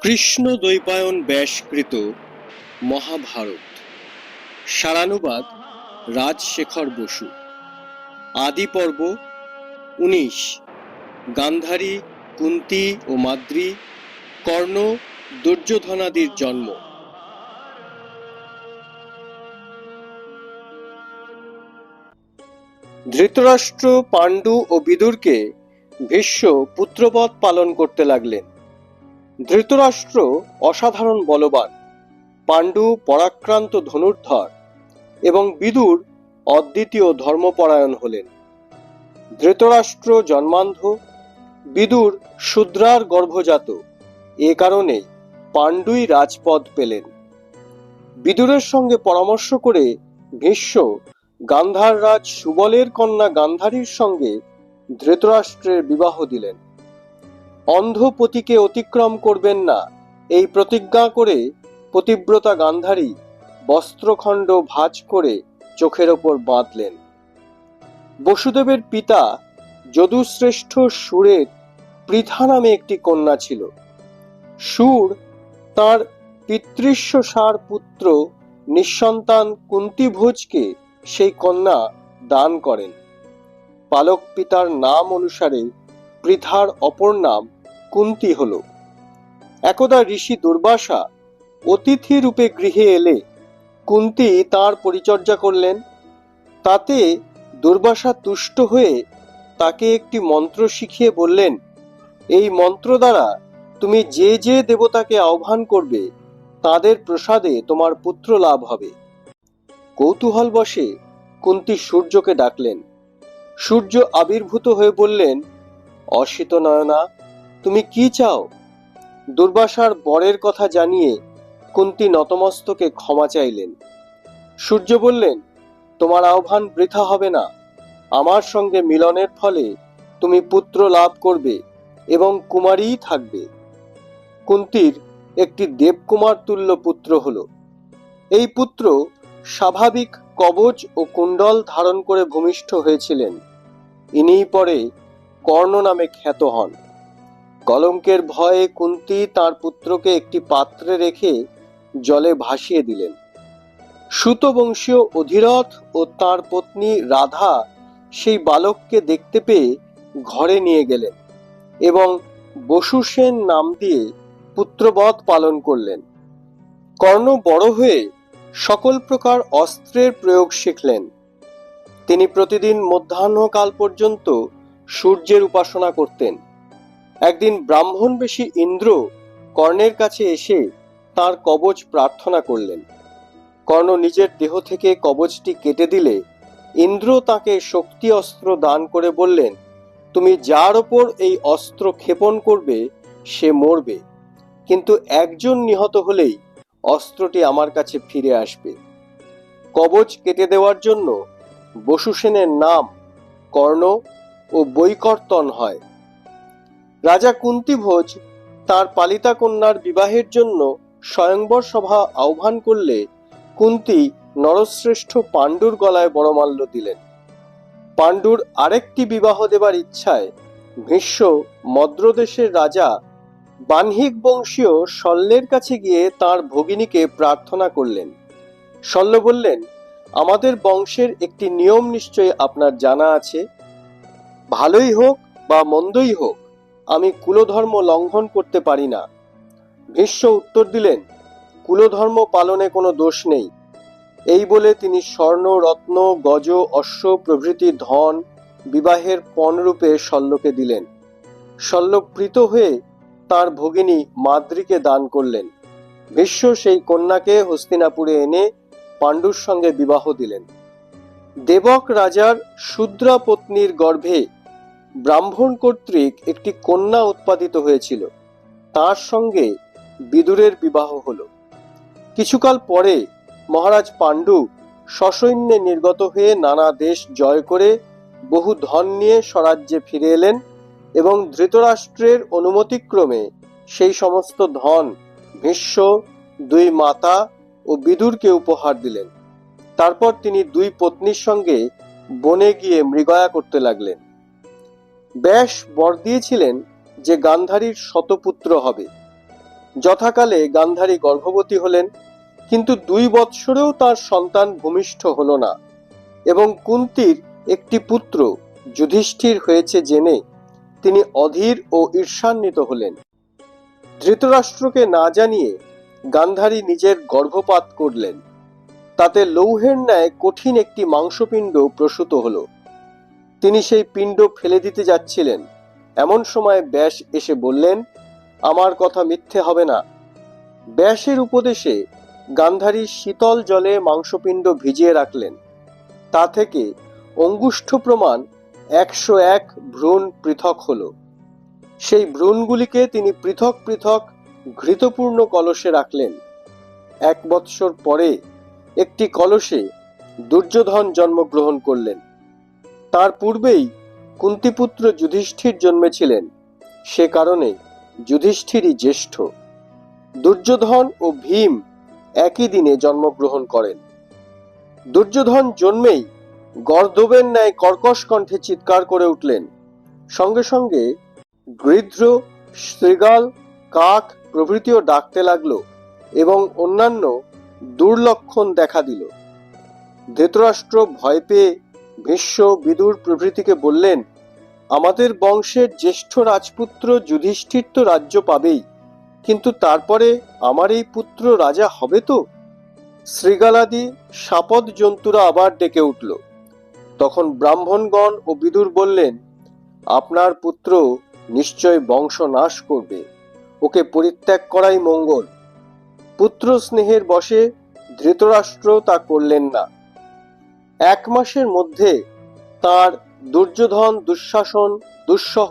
কৃষ্ণ দ্বৈপায়ন ব্যাসকৃত মহাভারত। সারানুবাদ রাজশেখর বসু। আদি পর্ব উনিশ। গান্ধারী, কুন্তি ও মাদ্রি। কর্ণ দুর্যোধনাদির জন্ম। ধৃতরাষ্ট্র, পাণ্ডু ও বিদুরকে ভীষ্ম পুত্রবৎ পালন করতে লাগলেন। ধৃতরাষ্ট্র অসাধারণ বলবান, পাণ্ডু পরাক্রান্ত ধনুর্ধর এবং বিদুর অদ্বিতীয় ধর্মপরায়ণ হলেন। ধৃতরাষ্ট্র জন্মান্ধ, বিদুর শূদ্রার গর্ভজাত, এ কারণে পাণ্ডুই রাজপদ পেলেন। বিদুরের সঙ্গে পরামর্শ করে ভীষ্ম গান্ধার রাজ সুবলের কন্যা গান্ধারীর সঙ্গে ধৃতরাষ্ট্রের বিবাহ দিলেন। অন্ধপতিকে অতিক্রম করবেন না। এই প্রতিজ্ঞা করে পতিব্রতা গান্ধারী বস্ত্রখণ্ড ভাঁজ করে চোখের ওপর বাঁধলেন। বসুদেবের পিতা যদুশ্রেষ্ঠ সুরের পৃথা নামে একটি কন্যা ছিল। সুর তার পিতৃস্ব সার পুত্র নিঃসন্তান কুন্তিভোজকে সেই কন্যা দান করেন। পালক পিতার নাম অনুসারে পৃথার অপর নাম কুন্তি হল। একদা ঋষি দুর্বাসা অতিথি রূপে গৃহে এলে কুন্তি তার পরিচর্যা করলেন। তাতে দুর্বাসা তুষ্ট হয়ে তাকে একটি মন্ত্র শিখিয়ে বললেন, এই মন্ত্র দ্বারা তুমি যে যে দেবতাকে আহ্বান করবে, তাদের প্রসাদে তোমার পুত্র লাভ হবে। কৌতূহল বসে কুন্তি সূর্যকে ডাকলেন। সূর্য আবির্ভূত হয়ে বললেন অসিত নয়না, তুমি কি চাও? দুর্বাসার বরের কথা জানিয়ে কুন্তি নতমস্তকে ক্ষমা চাইলেন। সূর্য বললেন, তোমার আহ্বান বৃথা হবে না। আমার সঙ্গে মিলনের ফলে তুমি পুত্র লাভ করবে এবং কুমারীই থাকবে। কুন্তির একটি দেবকুমার তুল্য পুত্র হল। এই পুত্র স্বাভাবিক কবচ ও কুণ্ডল ধারণ করে ভূমিষ্ঠ হয়েছিলেন। ইনিই পরে কর্ণ নামে খ্যাত হন। কলঙ্কের ভয়ে কুন্তি তার পুত্রকে একটি পাত্রে রেখে জলে ভাসিয়ে দিলেন। সুতবংশীয় অধিরথ ও তার পত্নী রাধা সেই বালককে দেখতে পেয়ে ঘরে নিয়ে গেলেন এবং বসুসেন নাম দিয়ে পুত্রবধ পালন করলেন। কর্ণ বড় হয়ে সকল প্রকার অস্ত্রের প্রয়োগ শিখলেন। তিনি প্রতিদিন মধ্যাহ্নকাল পর্যন্ত সূর্যের উপাসনা করতেন। একদিন ব্রাহ্মণ বেশি ইন্দ্র কর্ণের কাছে এসে তার কবচ প্রার্থনা করলেন। কর্ণ নিজের দেহ থেকে কবচটি কেটে দিলে ইন্দ্র তাকে শক্তি অস্ত্র দান করে বললেন, তুমি যার ওপর এই অস্ত্র ক্ষেপণ করবে সে মরবে। কিন্তু একজন নিহত হলেই অস্ত্রটি আমার কাছে ফিরে আসবে। কবচ কেটে দেওয়ার জন্য বসুসেনের নাম কর্ণ ও বৈকর্তন হয়। রাজা কুন্তিভোজ তার পালিতা কন্যার বিবাহের জন্য স্বয়ংবর সভা আহ্বান করলে কুন্তি নরশ্রেষ্ঠ পাণ্ডুর গলায় বড়মাল্য দিলেন। পাণ্ডুর আরেকটি বিবাহ দেবার ইচ্ছায় ভীষ্ম মদ্রদেশের রাজা বাহ্নিক বংশীয় শল্যের কাছে গিয়ে তার ভগিনীকে প্রার্থনা করলেন। শল্য বললেন, আমাদের বংশের একটি নিয়ম নিশ্চয় আপনার জানা আছে। ভালোই হোক বা মন্দই হোক, আমি কুলধর্ম লঙ্ঘন করতে পারি না। ভীষ্ম উত্তর দিলেন, কুলধর্ম পালনে কোনো দোষ নেই। এই বলে তিনি স্বর্ণ, রত্ন, গজ, অশ্ব প্রভৃতি ধন, বিবাহের পণরূপে শল্যকে দিলেন। শল্য প্রীত হয়ে তার ভগিনী মাদ্রিকে দান করলেন। ভীষ্ম সেই কন্যাকে হস্তিনাপুরে এনে পাণ্ডুর সঙ্গে বিবাহ দিলেন। দেবক রাজার শূদ্রা পত্নীর গর্ভে ব্রাহ্মণ কর্তৃক একটি কন্যা উৎপাদিত হয়েছিল। তার সঙ্গে বিদুরের বিবাহ হল। কিছুকাল পরে মহারাজ পাণ্ডু সসৈন্যে নির্গত হয়ে নানা দেশ জয় করে বহু ধন নিয়ে স্বরাজ্যে ফিরে এলেন। এবং ধৃতরাষ্ট্রের অনুমতিক্রমে সেই সমস্ত ধন ভীষ্ম, দুই মাতা ও বিদুরকে উপহার দিলেন। তারপর তিনি দুই পত্নীর সঙ্গে বনে গিয়ে মৃগয়া করতে লাগলেন। ব্যাস বর দিয়েছিলেন যে গান্ধারীর শতপুত্র হবে। যথাকালে গান্ধারী গর্ভবতী হলেন, কিন্তু দুই বৎসরেও তার সন্তান ভূমিষ্ঠ হল না এবং কুন্তির একটি পুত্র যুধিষ্ঠির হয়েছে জেনে তিনি অধীর ও ঈর্ষান্বিত হলেন। ধৃতরাষ্ট্রকে না জানিয়ে গান্ধারী নিজের গর্ভপাত করলেন। তাতে লৌহের ন্যায় কঠিন একটি মাংসপিণ্ড প্রসূত হল। তিনি সেই পিণ্ড ফেলে দিতে যাচ্ছিলেন। এমন সময় ব্যাস এসে বললেন, আমার কথা মিথ্যে হবে না। ব্যাসের উপদেশে গান্ধারী শীতল জলে মাংসপিণ্ড ভিজিয়ে রাখলেন। তা থেকে অঙ্গুষ্ঠ প্রমাণ একশো এক ভ্রূণ পৃথক হল। সেই ভ্রূণগুলিকে তিনি পৃথক পৃথক ঘৃতপূর্ণ কলসে রাখলেন। এক বৎসর পরে একটি কলসে দুর্যোধন জন্মগ্রহণ করলেন। তার পূর্বেই কুন্তিপুত্র যুধিষ্ঠির জন্মেছিলেন। সে কারণে যুধিষ্ঠিরই জ্যেষ্ঠ। দুর্যোধন ও ভীম একই দিনে জন্মগ্রহণ করেন। দুর্যোধন জন্মেই গর্দবের ন্যায় কর্কশ কণ্ঠে চিৎকার করে উঠলেন। সঙ্গে সঙ্গে গৃদ্র শৃগাল, কাক প্রভৃতিও ডাকতে লাগল এবং অন্যান্য দুর্লক্ষণ দেখা দিল। ধৃতরাষ্ট্র ভয় পেয়ে ভীষ্ম বিদুর প্রভৃতিকে বললেন, আমাদের বংশের জ্যেষ্ঠ রাজপুত্র যুধিষ্ঠির তো রাজ্য পাবেই, কিন্তু তারপরে আমার এই পুত্র রাজা হবে তো? শৃগালাদি সাপদ জন্তুরা আবার ডেকে উঠল। তখন ব্রাহ্মণগণ ও বিদুর বললেন, আপনার পুত্র নিশ্চয় বংশ নাশ করবে। ওকে পরিত্যাগ করাই মঙ্গল। পুত্র স্নেহের বশে ধৃতরাষ্ট্র তা করলেন না। এক মাসের মধ্যে তার দুর্যোধন, দুঃশাসন, দুঃসহ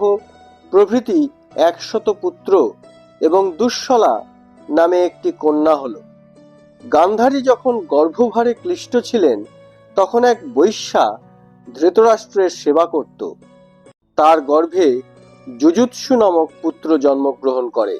প্রভৃতি একশত পুত্র এবং দুঃশলা নামে একটি কন্যা হল। গান্ধারী যখন গর্ভভারে ক্লিষ্ট ছিলেন, তখন এক বৈশ্যা ধৃতরাষ্ট্রের সেবা করত। তার গর্ভে যুজুৎসু নামক পুত্র জন্মগ্রহণ করে।